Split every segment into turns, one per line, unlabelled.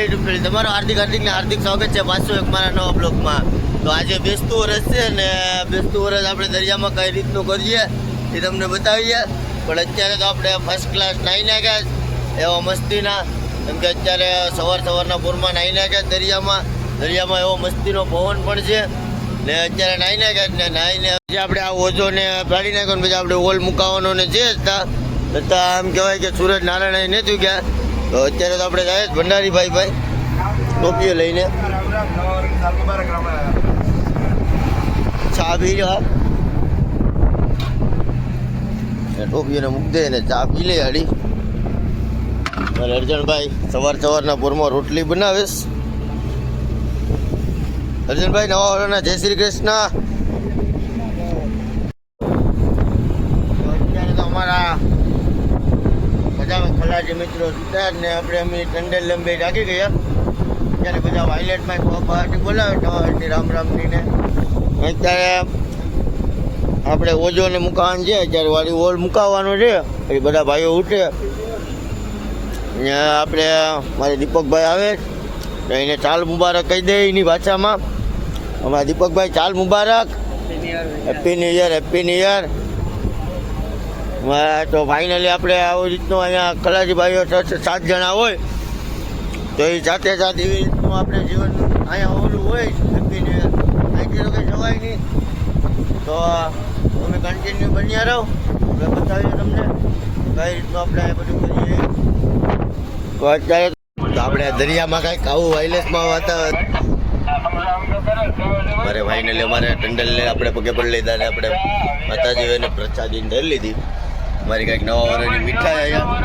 YouTube family તમારો હાર્દિક, હાર્દિકને હાર્દિક સ્વાગત છે પાછું એક મારા નવા બ્લોગમાં. તો આજે બેસતું વરસ છે ને બેસતું વરસ આપણે દરિયામાં કઈ રીતનું કરીએ એ તમને બતાવીએ. પણ અત્યારે તો આપણે ફર્સ્ટ ક્લાસ નાહી નાખ્યા એવા મસ્તીના. કેમ કે અત્યારે સવાર સવારના પૂરમાં નાહી નાખ્યા દરિયામાં. દરિયામાં એવો મસ્તીનો પવન પણ છે. ને અત્યારે નાહી નાખ્યા ને નાહીને પછી આપણે આ ઓઝોને કાઢી નાખ્યો ને પછી આપણે ઓલ મુકાવાનો ને જે હતા. આમ કહેવાય કે સુરજ નારાયણ નથી ગયા. તો અત્યારે તો આપણે જાય જ ભંડારી ભાઈ ટોપીઓ લઈને. ચા પી રહ્યા ટોપીઓને મૂક દે ને ચા પી લે હાડી. અને અર્જણભાઈ સવાર સવારના પૂરમાં રોટલી બનાવીશ. અર્જનભાઈ નવા વર્ષના જય શ્રી કૃષ્ણ તો અત્યારે તો અમારા બધા ખલાજી મિત્રો સુતા ને આપણે અમે ટંડેલ લંબે જાગી ગયા. ત્યારે બધા વાયલેટમાં બહારથી બોલાવે નવા રામ રામની ને અત્યારે આપણે ઓજોને મુકાવાનું છે, અત્યારે વાળી ઓલ મુકાવવાનો છે. એ બધા ભાઈઓ ઉઠે. ને આપણે, મારે દીપકભાઈ આવે. તો એને ચાલ મુબારક કહી દે એની ભાષામાં. અમારા દીપકભાઈ, ચાલ મુબારક. Happy new year happy new year તો ફાઇનલી આપણે આવી રીતનું અહીંયા કલાજી ભાઈઓ સાત જણા હોય, તો એ સાથે સાથે એવી રીતનું આપણે જીવન અહીંયા ઓલું હોય હેપી અહીંથી તો કંઈ જવાય નહીં તો તમે કન્ટિન્યુ બન્યા રહો. આપણે બતાવીએ તમને કઈ રીતનું આપણે આ બધું કરીએ. તો અત્યારે તો આપણે દરિયામાં કાંઈક આવું વાયલેસમાં વાતાવરણ મારે ફાઇનલી અમારે ટંડલને આપણે પગે પડી લીધા ને આપણે માતાજી એને પ્રસાદી ધરી લીધી. મારી કંઈક નવા વર્ષની મીઠાઈ અહીંયા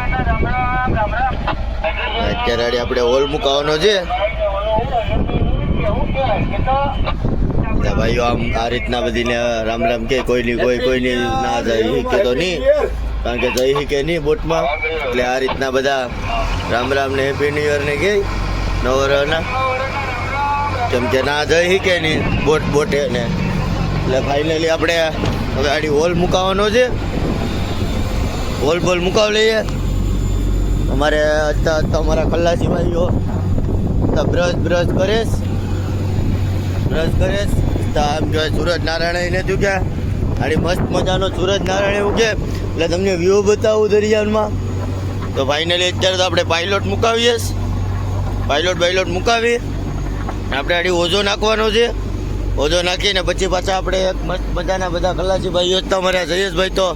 અત્યારે આપણે હોલ મુકાવાનો છે. બધા ભાઈઓ, આમ આ રીતના બધીને રામ રામ કે કોઈની કોઈ કોઈની ના જઈ શકે તો નહીં કારણ કે જઈ શકે નહીં બોટમાં. એટલે આ રીતના બધા રામ રામ ને હેપી ન્યુ ઇયર ને કે નવરના. કેમ કે ના જઈ શકે નહીં બોટ, બોટે ને. એટલે ફાઇનલી આપણે હવે આડી હોલ મુકાવાનો છે. હોલ બોલ મુકાવ લઈએ. અમારે અત્યારે તો અમારા ખલ્લાસી ભાઈઓ. તો બ્રશ બ્રશ કરેશ. બ્રશ કરેશ. તો આમ કહેવાય સૂરજ નારાયણ ને તું અને મસ્ત મજાનો સૂરજ નારાયણ ઉગે એટલે તમને વ્યૂ બતાવું દરિયામાં તો ફાઇનલી અત્યારે તો આપણે પાઇલોટ મુકાવીએ પાયલોટ બાઇલોટ મુકાવી. આપણે આડી ઓઝો નાખવાનો છે. ઓઝો નાખીને પછી પાછા આપણે એક મસ્ત મજાના બધા ખલાસી ભાઈઓ. હતા જયેશભાઈ તો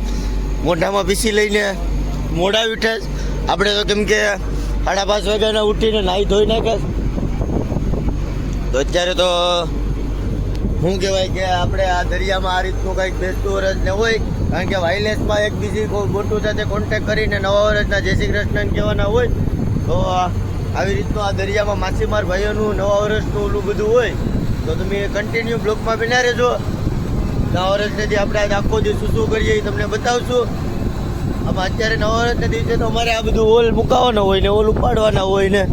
મોઢામાં પીસી લઈને મોઢા ઉઠે આપણે તો કેમ કે સાડા પાંચ વાગ્યાના ઉઠીને નાહી ધોઈ નાખે તો અત્યારે તો શું કહેવાય કે આપણે આ દરિયામાં આ રીતનું કંઈક બેસતું વર્ષ ને હોય, કારણ કે વાયલેસમાં એક બીજી ગોટું સાથે કોન્ટેક કરીને નવા વર્ષના જય શ્રી કૃષ્ણ કહેવાના હોય, તો આવી રીતનું આ દરિયામાં માછીમાર ભાઈઓનું નવા વર્ષનું ઓલું બધું હોય, તો તમે કન્ટિન્યુ બ્લોકમાં બિના રહેજો. નવા વર્ષને જે આપણે આજ આખો દિવસ શું કરીએ એ તમને બતાવશું. આમાં અત્યારે નવા વર્ષના દિવસે તો અમારે આ બધું ઓલ મુકાવાનો હોય ને ઓલ ઉપાડવાના હોય ને,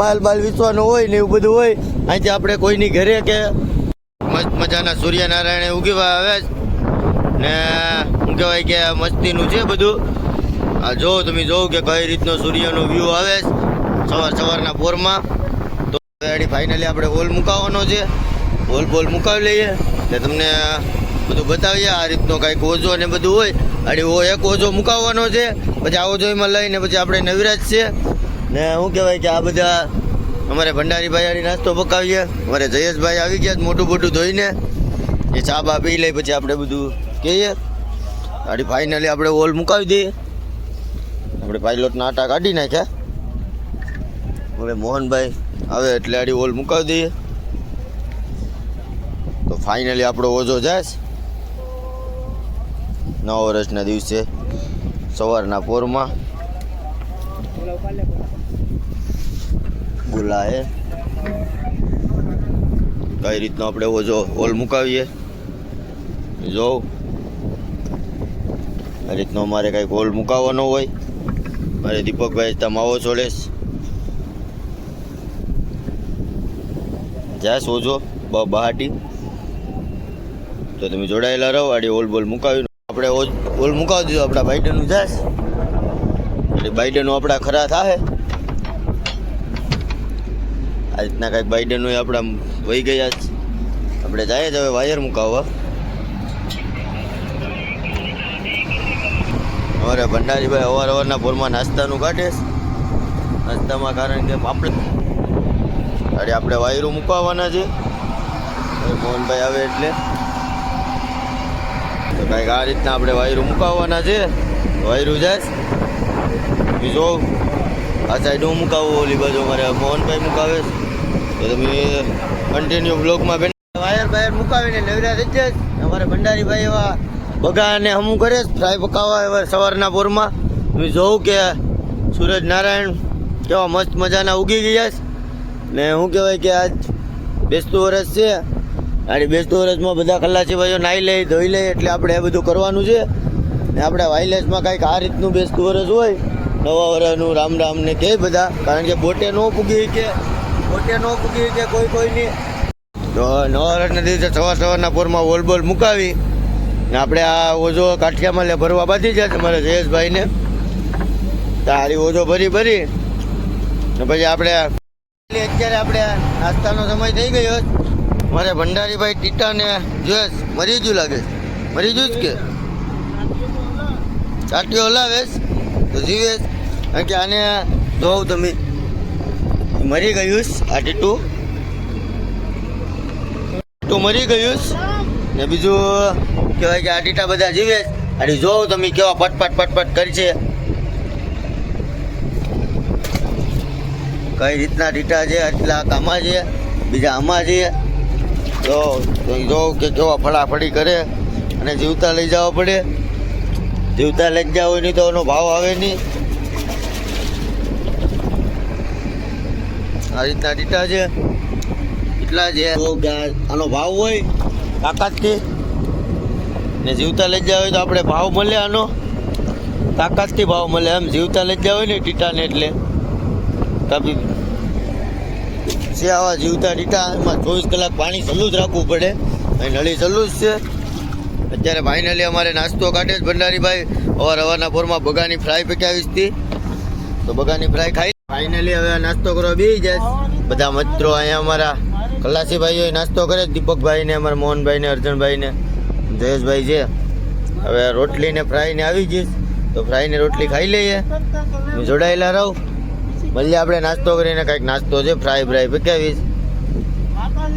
માલ બાલ વેચવાનો હોય ને એવું બધું હોય. અહીંથી આપણે કોઈની ઘરે કે મસ્ત મજાના સૂર્યનારાયણ ઉગીવા આવે ને શું કહેવાય કે મસ્તીનું છે બધું. આ જો તમે જોવો કે કઈ રીતનો સૂર્યનો વ્યૂ આવે સવાર સવારના પોરમાં. તો ફાઇનલી આપણે હોલ મુકાવવાનો છે. હોલ બોલ મુકાવી લઈએ. એટલે તમને બધું બતાવીએ. આ રીતનો કાંઈક ઓઝો ને બધું હોય. આડી ઓ એક ઓઝો મુકાવવાનો છે. પછી આ ઓઝો લઈને પછી આપણે નવિરાજ છે. ને શું કહેવાય કે આ બધા અમારે ભંડારીભાઈ આડી નાસ્તો પકાવીએ. અમારે જયેશભાઈ આવી ગયા મોટું મોટું ધોઈને. એ ચા બા પી લઈ પછી આપણે બધું કહીએ. આડી ફાઇનલી આપણે ઓલ મુકાવી દઈએ. આપણે પાયલોટના આટા કાઢી નાખ્યા. હવે મોહનભાઈ આવે એટલે આડી ઓલ મુકાવી દઈએ. તો ફાઇનલી આપણો ઓઝો જાય. નવા વર્ષના દિવસે સવારના પોરમાં બોલાય કઈ રીતનો આપણે ઓઝો હોલ મુકાવીએ. જો આ રીતનો અમારે કંઈક હોલ મુકાવવાનો હોય. મારે દીપકભાઈ ત્યાં માવો છોડેશ જ્યાં સોજો બહાટી તો તમે જોડાયેલા રહો, આડી હોલ બોલ મુકાવી આપણે ઓલ મુકાવી દીધું, આપણા બાઈડનનું જાય એટલે બાઈડનો આપણા ખરા થાય આ રીતના કાંઈક બાઈડનો આપણા વહી ગયા છે. આપણે જાય જ હવે વાયર મુકાવવા. અમારે ભંડારીભાઈ અવાર અવારના ભોરમાં નાસ્તાનું કાઢે. નાસ્તામાં કારણ કે આપણે અરે આપણે વાયરો મુકાવવાના છે. મોહનભાઈ આવે એટલે. કાંઈક આ રીતના આપણે વાયરો મુકાવવાના છે. વાયરું જાય. બીજો આ સાઈડ હું મુકાવું, ઓલી બાજુ અમારે મોહનભાઈ મુકાવે તો તમે કન્ટિન્યુ બ્લોકમાં બેન વાયર બાયર મુકાવીને નવરા થઈ જાય. અમારે ભંડારીભાઈ એવા બગાને હમું કરે ફ્રાય પકાવવા એવા સવારના પોરમાં. તમે જોઉં કે સૂરજ નારાયણ કેવા મસ્ત મજાના ઉગી ગયા ને શું કહેવાય કે આજ બેસતું વરસ છે. અને બેસતું વરસમાં બધા કલાસી ભાઈઓ નાહી લે, ધોઈ લે, એટલે આપણે એ બધું કરવાનું છે. ને આપણે વાયલેસમાં કાંઈક આ રીતનું બેસતું વરસ હોય, નવા વરસનું રામ રામ ને કહે બધા, કારણ કે બોટે ન પૂગી કે, બોટે ન પૂગી કે કોઈ કોઈની. તો નવા વર્ષના દિવસે સવાર સવારના પોરમાં વોલ બોલ મુકાવી, ને આપણે આ ઓજો કાઠિયામાં લે ભરવા બાંધી જાય તમારા જયેશભાઈને. તારી ઓજો ભરી ભરી, ને પછી આપણે અત્યારે આપણે નાસ્તાનો સમય થઈ ગયો. છે. મારે ભંડારીભાઈ ટીટાને જોઈશ મરી જુ લાગે. મરી જુ જ કે. ચાટીઓ હલાવેશ તો જીવેશ કારણ કે આને જોઉં તમે. મરી ગયું આ ટીટું. ટીટું મરી ગયું ને બીજું કહેવાય કે આ ટીટા બધા જીવે આડી જોઉં તમે કેવા પટપટ પટપટ કરી છે. કઈ રીતના ટીટા છે, આટલા કામાં છે, બીજા આમાં છે. જો જોઉં કે કેવા ફળાફળી કરે અને જીવતા લઈ જવા પડે. જીવતા લઈ જાવ નહીં તો એનો ભાવ આવે નહીં. આ રીતના ટીટા છે. એટલા આ- આનો ભાવ હોય તાકાતથી. ને જીવતા લઈ જાય હોય તો આપણે ભાવ મળે આનો. તાકાતથી ભાવ મળે. એમ જીવતા લઈ જાય હોય ને ટીટાને એટલે. તાપી છે આવા જીવતા રીટા. એમાં ચોવીસ કલાક પાણી ચાલુ જ રાખવું પડે. અહીં નળી ચાલુ જ છે. અત્યારે ફાઇનલી અમારે નાસ્તો કાઢે જ ભંડારીભાઈ. અવાર અવારના પોરમાં બગાની ફ્રાય પકાવી હતી તો બગાની ફ્રાય ખાઈ. ફાઇનલી હવે નાસ્તો કરવા બી જાય બધા મિત્રો અહીંયા અમારા કલાસીભાઈઓ નાસ્તો કરે છે. દીપકભાઈ ને અમારા મોહનભાઈ ને અર્જુનભાઈ ને જયેશભાઈ છે. હવે રોટલી ને ફ્રાય ને આવી જઈશ. તો ફ્રાય ને રોટલી ખાઈ લઈએ. હું જોડાયેલા રહું. મળીએ આપણે નાસ્તો કરીને, કાંઈક નાસ્તો છે ફ્રાય ફ્રાય પકાવીશ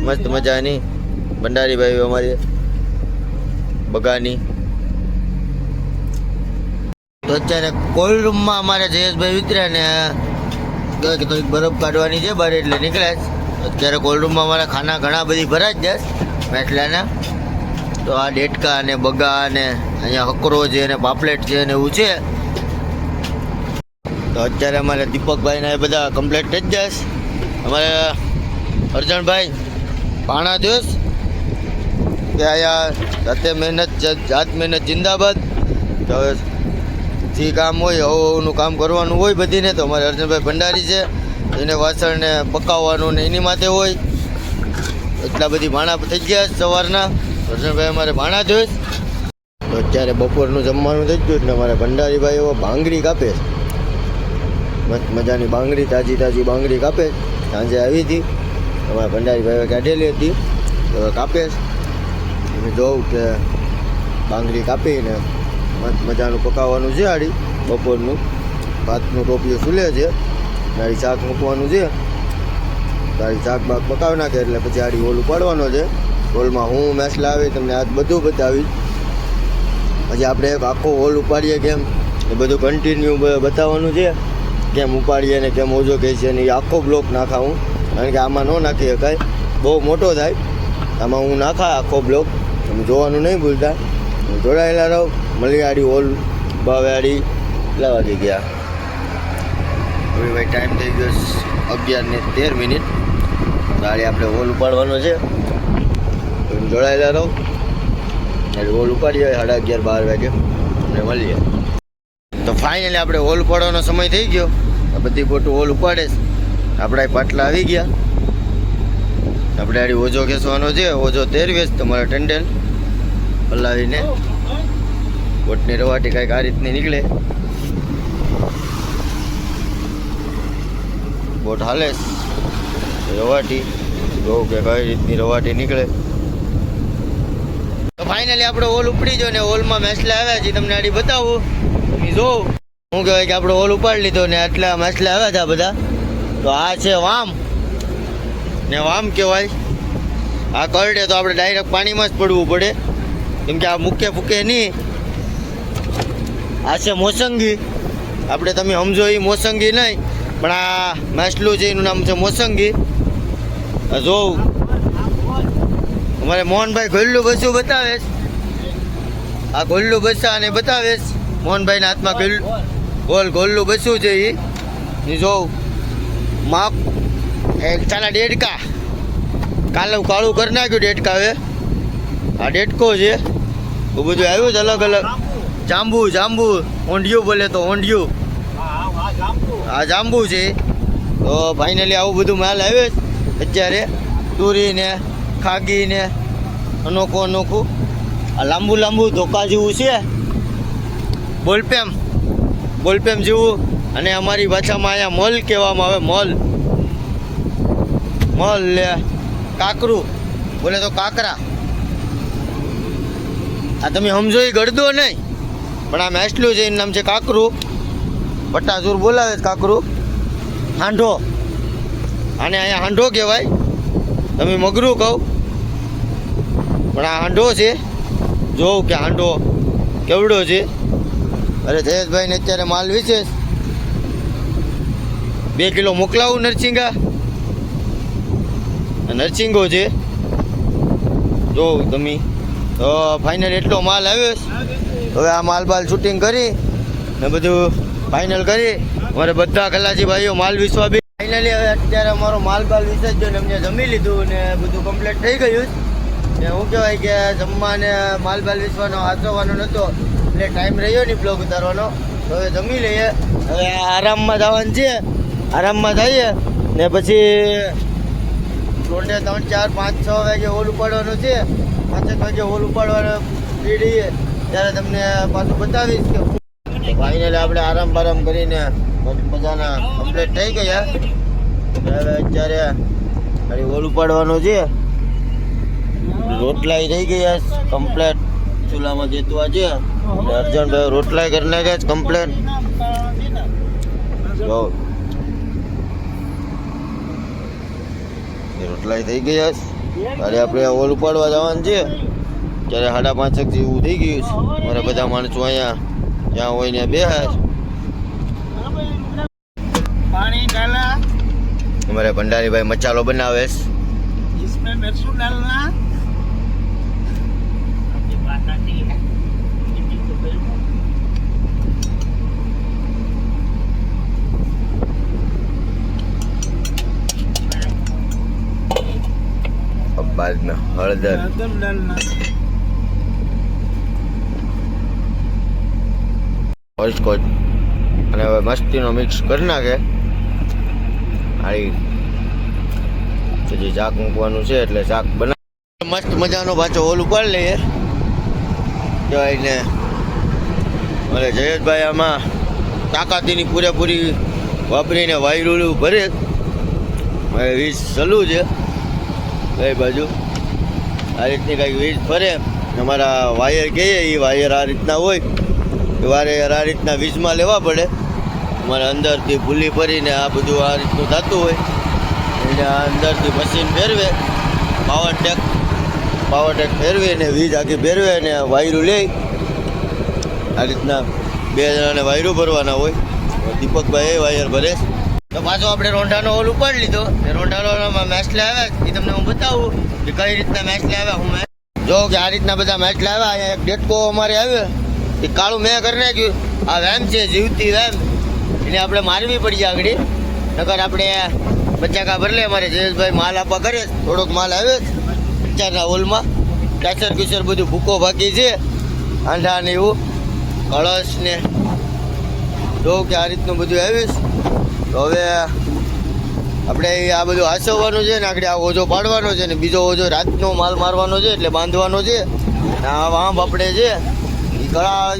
મસ્ત મજાની. ભંડારીભાઈ અમારી. બગાની. તો અત્યારે કોલ્ડ રૂમમાં અમારે જયેશભાઈ વિતર્યા ને થોડીક બરફ કાઢવાની છે બહાર એટલે નીકળ્યા. અત્યારે કોલ્ડ રૂમમાં અમારા ખાના ઘણા બધી ભરાઈ જ જાય મેટલાના. તો આ ડેટકા અને બગા અને અહીંયા હકરો છે અને પાપલેટ છે અને એવું છે. તો અત્યારે અમારે દીપકભાઈ ને એ બધા કમ્પ્લેટ થઈ જ છે. અમારે અર્જણભાઈ પાણા જોશ, કે અહીંયા જાતે મહેનત જાત મહેનત જિંદાબાદ. તો જે કામ હોય, હવનું કામ કરવાનું હોય બધીને, તો અમારે અર્જુનભાઈ ભંડારી છે. એને વાસણને પકાવવાનું ને એની માથે હોય. એટલા બધી ભાણા થઈ ગયા સવારના. અર્જુનભાઈ અમારે ભાણા જોઈશ તો અત્યારે બપોરનું જમવાનું થઈ ગયું એટલે અમારે ભંડારીભાઈ એવો ભાંગડી કાપે મજાની બાંગડી, તાજી તાજી બાંગડી કાપે. સાંજે આવી હતી. અમારા ભંડારીભાઈએ કાઢેલી હતી. હવે કાપે અમે જોઉં કે બાંગડી કાપીને મસ્ત મજાનું પકાવવાનું છે આડી બપોરનું ભાતનું ટોપિયું સુલે છે. તારી શાક મૂકવાનું છે. તારી શાક બાક પકાવી નાખે એટલે પછી આડી ઓલું પાડવાનો છે. હોલમાં હું મેસલા આવી તમને આજ બધું બતાવીશ. પછી આપણે એક આખો હોલ ઉપાડીએ કેમ? એ બધું કન્ટિન્યુ બતાવવાનું છે. કેમ ઉપાડીએ ને કેમ ઓજો કહે છે ને એ આખો બ્લોક નાખા હું કારણ કે આમાં ન નાખી શકાય. બહુ મોટો થાય. આમાં હું નાખા આખો બ્લોક તમે જોવાનું નહીં ભૂલતા. જોડાયેલા રહો. આડી હોલ બાવેડી કેટલા વાગે ગયા. હવે ભાઈ ટાઈમ થઈ ગયો અગિયાર ને તેર મિનિટ. ગાડી આપણે હોલ ઉપાડવાનો છે. જોડાયેલા રહો. એટલે હોલ ઉપાડીએ. સાડા અગિયાર બાર વાગે. અને મળીએ. ફાઇનલી આપણે હોલ ઉપાડવાનો સમય થઈ ગયો. આ બધી બોટું હોલ ઉપાડે છે. આપણા પાટલા આવી ગયા. આપણે આડી ઓજો ખેંચવાનો છે. ઓજો તેરવેશ તમારા ટંડેલ. હલાવીને બોટની રવાટી કાંઈક આ રીતની નીકળે. બોટ હાલે રવાટી. જોઉં કે કઈ રીતની રવાટી નીકળે. ફાઇનલી આપણે હોલ ઉપડી ગયો ને હોલમાં મેસલા આવ્યા છે તમને આડી બતાવું. તમે હું કહેવાય કે આપણો હોલ ઉપાડી લીધો ને આટલા માછલા આવ્યા હતા બધા. તો આ છે વામ. ને વામ કહેવાય. આ કરડે તો આપણે ડાયરેક્ટ પાણીમાં જ પડવું પડે. કેમ કે આ મૂકે ફૂકે નહીં. આ છે મોસંગી. આપણે તમે સમજો એ મોસંગી નહીં, પણ આ માછલું છે એનું નામ છે મોસંગી. જોઉં અમારે મોહનભાઈ ગોલ્લું બસું બતાવે. આ ગોલ્લું બસા અને બતાવે છે. મોહનભાઈના હાથમાં ગોલ ગોલ ગોલ્લું બસું છે એ એ જોઉં માપ ચાલા ડેડકા. કાલું કાળું કરી નાખ્યું ડેડકા હવે. આ ડેડકો છે. એવું બધું આવ્યું છે અલગ અલગ. જાંબુ જાંબુ. ઊંડિયું બોલે તો ઊંડિયું આ જાંબુ છે. તો ફાઇનલી આવું બધું માલ આવ્યો છે અત્યારે. તુરી ખાગીને ખાગી અનોખું અનોખું. આ લાંબુ લાંબુ ધોકા જેવું છે. બોલપેમ બોલપેમ જેવું અને અમારી ભાષામાં અહીંયા મલ કહેવામાં આવે, મલ. મલ લે. કાકરું, બોલે તો કાકરા. આ તમે સમજો એ ગળદો નહીં. પણ આ મેસલું છે, એનું નામ છે કાકરું. પટ્ટાસુર બોલાવે કાકરું. હાંઢો. આને અહીંયા હાંઢો કહેવાય. તમે મગરું કહો. પણ આ હાંઢો છે. જોઉં કે હાંઢો કેવડો છે. અરે જયેશભાઈને અત્યારે માલ વિશેષ બે કિલો મોકલાવું નરસિંગા નરસિંગો છે. જો તમે, તો ફાઇનલ એટલો માલ આવ્યો હવે આ માલ બાલ શૂટિંગ કરી ને બધું ફાઇનલ કરી. મારે બધા કલાજી ભાઈઓ માલ વિશ્વા બી ફાઇનલી હવે અત્યારે અમારો માલ બાલ વિસર્જ્યો ને અમને જમી લીધું ને બધું કમ્પ્લીટ થઈ ગયું ને શું કહેવાય કે જમવાને માલ બાલ વિશ્વાનો હાચવવાનો નહોતો એટલે ટાઈમ રહ્યો નહીં બ્લોગ ઉતારવાનો. તો હવે જમી લઈએ. હવે આરામમાં જવાનું છે. આરામમાં જઈએ. ને પછી રોંડે ત્રણ, ચાર, પાંચ, છ વાગે હોલ ઉપાડવાનો છે. પાંચેક વાગે હોલ ઉપાડવાનો ફ્રી ત્યારે તમને પાછું બતાવીશ કે ફાઇનલી આપણે આરામ બારામ કરીને મજાના કમ્પ્લીટ થઈ ગયા. હવે અત્યારે ખાલી હોલ ઉપાડવાનો છે. રોટલાઈ થઈ ગયા કમ્પ્લેટ ચૂલામાં જેતું આજે અર્જનભાઈ રોટલા કરી નાખે જ કમ્પ્લેન જો. રોટલાય થઈ ગયા ત્યારે આપણે ઓલ ઉપાડવા જવાનું છે. ત્યારે સાડા પાંચક જેવું થઈ ગયું છે. મારા બધા માણસો અહીંયા ત્યાં હોય ને
બે
અમારે ભંડારીભાઈ મચાલો બનાવે છે.
વાત
કોચ અને હવે મસ્તી નો મિક્સ કરી નાખે. આડી જે શાક મૂકવાનું છે એટલે શાક બના મસ્ત મજાનો પાછો ઓલું ઉપાડી લઈએ. કહેવાય ને અને જયેશભાઈ આમાં તાકાતીની પૂરેપૂરી વાપરીને વાયરુલું ભરે. વીજ સલું છે. કઈ બાજુ. આ રીતની કંઈક વીજ ફરે. અમારા વાયર કહીએ એ વાયર આ રીતના હોય. એ વાયર આ રીતના વીજમાં લેવા પડે. અમારે અંદરથી ભૂલી ભરીને આ બધું આ રીતનું થતું હોય. એટલે આ અંદરથી મશીન ફેરવે. પાવર ટેક પાવર ટેક ફેરવી અને વીજ આખી ફેરવે અને વાયરું લે. આ રીતના બે જણાને વાયરું ભરવાના હોય. દીપકભાઈ એ વાયર ભરે તો પાછો આપણે રોંઢાનો હોલ ઉપાડી લીધો. એ રોંઢાનો મેચલે આવ્યા એ તમને હું બતાવું કે કઈ રીતના મેચલે આવ્યા હું મેચ જો કે આ રીતના બધા મેચ આવ્યા અહીંયા એક ડેટકો અમારે આવ્યો. એ કાળું મેં કરી નાખ્યું. આ વેમ છે, જીવતી વેમ. એને આપણે મારવી પડી આગળ. નકર આપણે બચાકા ભરલે અમારે જયેશભાઈ માલ આપવા કરે થોડોક માલ આવે અત્યારના હોલમાં કેસર ક્યુશર બધું ભૂકો ભાગી છે. આંધા ને એવું, કળશ ને જો કે આ રીતનું બધું આવીશ તો હવે આપણે આ બધું હાસવવાનું છે ને આગળ આ ઓજો પાડવાનો છે ને બીજો ઓજો રાતનો માલ મારવાનો છે એટલે બાંધવાનો છે. આ વાંપ આપણે છે, એ કળા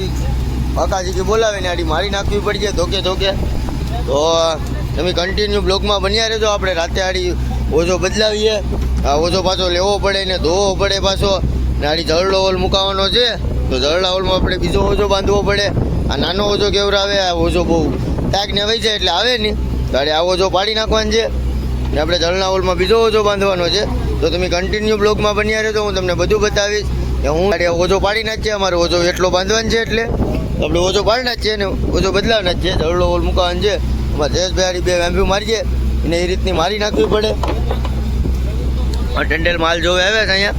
કાકાજી બોલાવીને આડી મારી નાખવી પડશે ધોકે ધોકે. તો તમે કન્ટિન્યુ બ્લોગમાં બન્યા રહેજો. આપણે રાતે આડી ઓજો બદલાવીએ. આ ઓછો પાછો, લેવો પડે ને ધોવો પડે પાછો. ને આડી હોલ મુકાવાનો છે. તો જળલા હોલમાં આપણે બીજો ઓછો બાંધવો પડે. આ નાનો ઓછો કેવરાવે, આ ઓછો બહુ તાકને વહી જાય એટલે આવે નહીં. તારે આ ઓછો પાડી નાખવાનો છે. ને આપણે જળના હોલમાં બીજો ઓછો બાંધવાનો છે. તો તમે કન્ટિન્યુ બ્લોગમાં બન્યા રહેજો, હું તમને બધું બતાવીશ. કે હું ઓછો પાડી નાખીએ, અમારો ઓછો એટલો બાંધવાનો છે એટલે. આપણે ઓછો પાડી નાખીએ ને ઓછો બદલાવના જ છે જળલો હોલ મુકાવાનો છે. અમારે જયેશભાઈ બે વેમ્બ્યુ મારીએ એને એ રીતની મારી નાખવી પડે. ટંડેલ માલ જોવે આવે છે અહીંયા?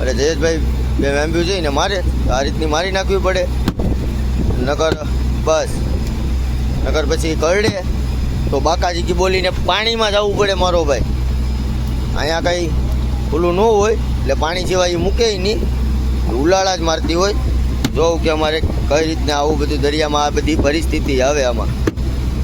અરે જયેશભાઈ, બે વેમ્બ્યુ એને મારે, આ રીતની મારી નાખવી પડે. નકર બસ. નકર પછી કરડે. તો બાકાજી બોલીને પાણીમાં જવું પડે મારો ભાઈ. અહીંયા કંઈ ઓલું ન હોય, એટલે પાણી સિવાય એ મૂકે નહીં. ઉલાળા જ મારતી હોય. જોઉં કે અમારે કઈ રીતના આવું બધું દરિયામાં આ બધી પરિસ્થિતિ આવે આમાં.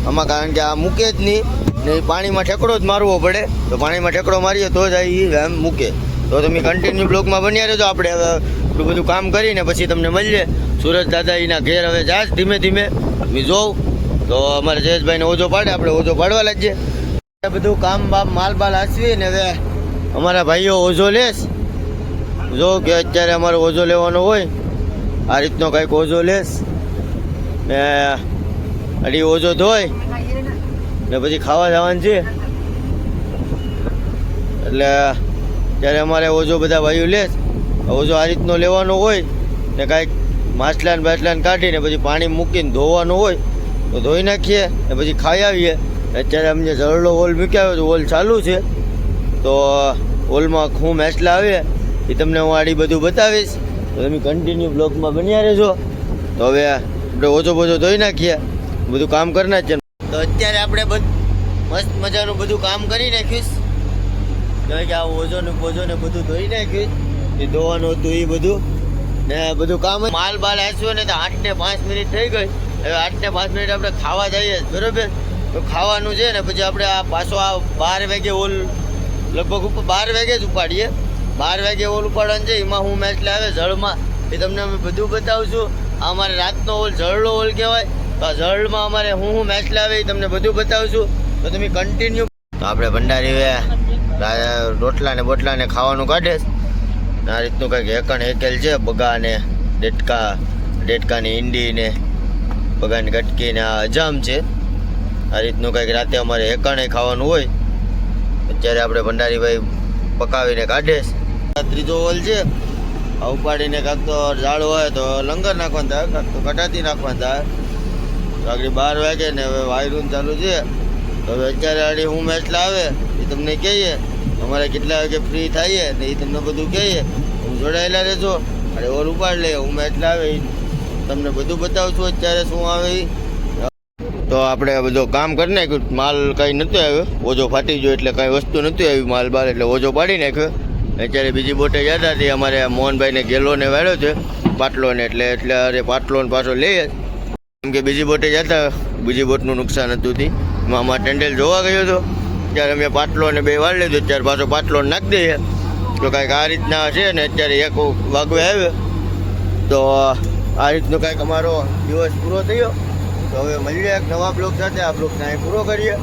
આમાં કારણ કે આ મૂકે જ નહીં. ને પાણીમાં ઠેકડો જ મારવો પડે. તો પાણીમાં ઠેકડો મારીએ તો જ આ એમ મૂકે. તો તમે કન્ટિન્યુ બ્લોકમાં બન્યા રહેજો. આપણે હવે એટલું બધું કામ કરીને પછી તમને મળીએ. સુરજ દાદા એના ઘેર હવે જાય ધીમે ધીમે. મેં જોઉં તો અમારે જયેશભાઈને ઓજો પાડે. આપણે ઓજો પાડવા લાગીએ. બધું કામ બામ માલ બાલ હાચવી ને હવે અમારા ભાઈઓ ઓઝો લેશ જો કે અત્યારે અમારો ઓજો લેવાનો હોય. આ રીતનો કંઈક ઓઝો લેશ ને અડી ઓજો ધોય. ને પછી ખાવા જવાનું છે. એટલે ત્યારે અમારે ઓજો બધા ભાઈઓ લે ઓજો આ રીતનો લેવાનો હોય ને કાંઈક માછલાન બાછલાન કાઢીને પછી પાણી મૂકીને ધોવાનું હોય તો ધોઈ નાખીએ ને પછી ખાઈ આવીએ. અત્યારે અમને જરડો હોલ મૂક્યા તો હોલ ચાલુ છે, તો હોલમાં ખૂબ મેચલા આવે. એ તમને હું આડી બધું બતાવીશ. તો તમે કન્ટિન્યુ બ્લોગમાં બન્યા રહેજો. તો હવે આપણે ઓછો બોછો ધોઈ નાખીએ. બધું કામ કરી નાખીએ તો અત્યારે આપણે બધું મસ્ત મજાનું બધું કામ કરી નાખ્યું. કે આ ઓઝો ને બોઝો ને બધું ધોઈ નાખ્યું. એ ધોવાનું હતું એ બધું. ને બધું કામ માલ બાલ આસ્યો ને તો આઠ ને પાંચ મિનિટ થઈ ગઈ. હવે આઠ ને પાંચ મિનિટ આપણે ખાવા જઈએ બરોબર? તો ખાવાનું છે ને પછી આપણે આ પાછો આ બાર વાગે ઓલ લગભગ ઉપર બાર વાગે જ ઉપાડીએ. બાર વાગે ઓલ ઉપાડવાનું છે, એમાં હું મેચ લાવે જળમાં. એ તમને અમે બધું બતાવું છું. અમારે રાતનો ઓલ જળનો ઓલ કહેવાય. આ જળમાં અમારે હું હું મેચ લાવે તમને બધું બતાવું છું તો તમે કન્ટિન્યુ તો આપણે ભંડારી રોટલા ને બોટલા ને ખાવાનું કાઢે આ રીતનું કંઈક હેકણ હેકેલ છે, બગા ને ડેટકા ડેટકાની ઈંડી ને બગાની ગટકી ને આ અજામ છે. આ રીતનું કંઈક રાતે અમારે હેકણે ખાવાનું હોય. અત્યારે આપણે ભંડારીભાઈ પકાવીને કાઢે. ત્રીજો હોલ છે. આ ઉપાડીને કાંક તો ઝાડ હોય તો લંગર નાખવાનું થાય, કાંક તો કટાતી નાખવાનું થાય. તો બાર વાગે ને હવે વાયરું ચાલુ છે. હવે અત્યારે આડી હું મેચ લાવે, એ તમને કહીએ. અમારે કેટલા વાગે ફ્રી થઈએ ને એ તમને બધું કહીએ. હું જોડાયેલા રહેજો અરે ઓર ઉપાડ લે, હું મેચ લાવે તમને બધું બતાવું છું અત્યારે શું આવે તો આપણે બધો કામ કરી નાખ્યું. માલ કાંઈ નહોતું આવ્યો. ઓજો ફાટી ગયો એટલે કંઈ વસ્તુ નહોતી આવી માલ બાર, એટલે ઓજો પાડી નાખ્યો. અત્યારે બીજી બોટે જતા હતી અમારે મોહનભાઈને ગેલોને વાળ્યો છે, પાટલોને એટલે એટલે અરે પાટલોને પાછો લઈએ કેમ કે બીજી બોટે જતા, બીજી બોટનું નુકસાન હતું હતી મામા ટેન્ડેલ જોવા ગયો હતો. ત્યારે અમે પાટલો અને બે વાળ લીધો ત્યારે પાછો પાટલો નાખી દઈએ. તો કાંઈક આ રીતના છે ને, અત્યારે એક વાગવે આવ્યો. તો આ રીતનો કાંઈક અમારો દિવસ પૂરો થયો. તો હવે મળીએ એક નવા બ્લોગ સાથે. આ બ્લોગને અહીં પૂરો કરીએ.